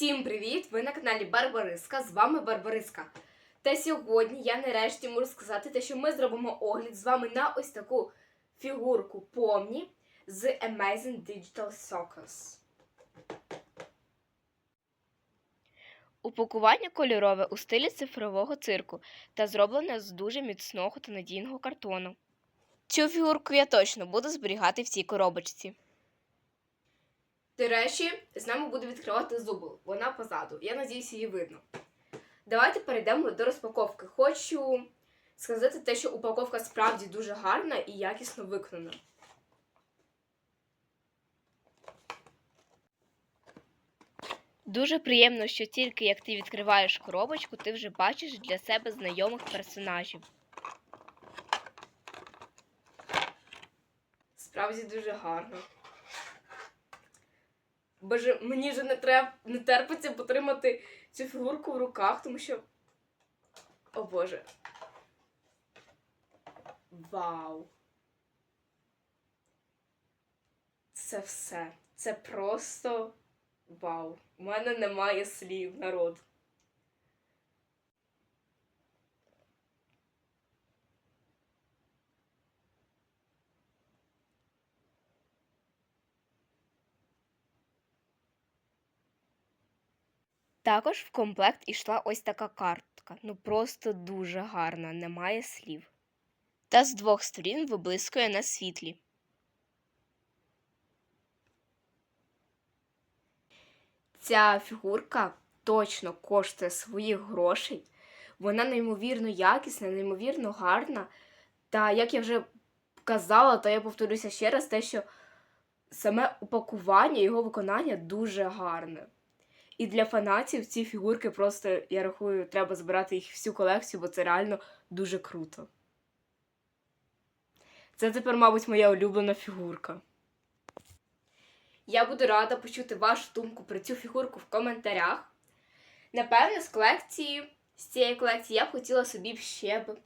Всім привіт! Ви на каналі Барбариска. З вами Барбариска. Та сьогодні я нарешті можу сказати те, що ми зробимо огляд з вами на ось таку фігурку помні з Amazing Digital Circus. Упакування кольорове у стилі цифрового цирку та зроблене з дуже міцного та надійного картону. Цю фігурку я точно буду зберігати в цій коробочці. До речі, з нами буде відкривати зубл. Вона позаду. Я надіюсь, її видно. Давайте перейдемо до розпаковки. Хочу сказати те, що упаковка справді дуже гарна і якісно виконана. Дуже приємно, що тільки як ти відкриваєш коробочку, ти вже бачиш для себе знайомих персонажів. Справді дуже гарно. Боже, мені вже не треба не терпиться потримати цю фігурку в руках, тому що. О Боже. Вау. Це все. Це просто вау. У мене немає слів, народ. Також в комплект ішла ось така картка. Ну просто дуже гарна, немає слів. Та з двох сторін виблискує на світлі. Ця фігурка точно коштує своїх грошей. Вона неймовірно якісна, неймовірно гарна. Та як я вже казала, то я повторюся ще раз, те, що саме упакування, його виконання дуже гарне. І для фанатів ці фігурки просто, я рахую, треба збирати їх всю колекцію, бо це реально дуже круто. Це тепер, мабуть, моя улюблена фігурка. Я буду рада почути вашу думку про цю фігурку в коментарях. Напевне, з колекції, з цієї колекції я б хотіла собі ще б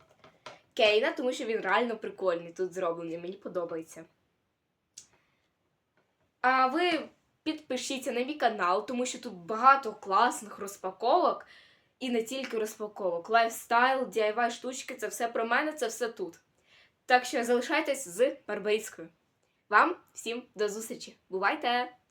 Кейна, тому що він реально прикольний тут зроблений, мені подобається. А ви підпишіться на мій канал, тому що тут багато класних розпаковок і не тільки розпаковок. Лайфстайл, DIY штучки це все про мене, це все тут. Так що залишайтесь з Барбарицькою. Вам всім до зустрічі. Бувайте!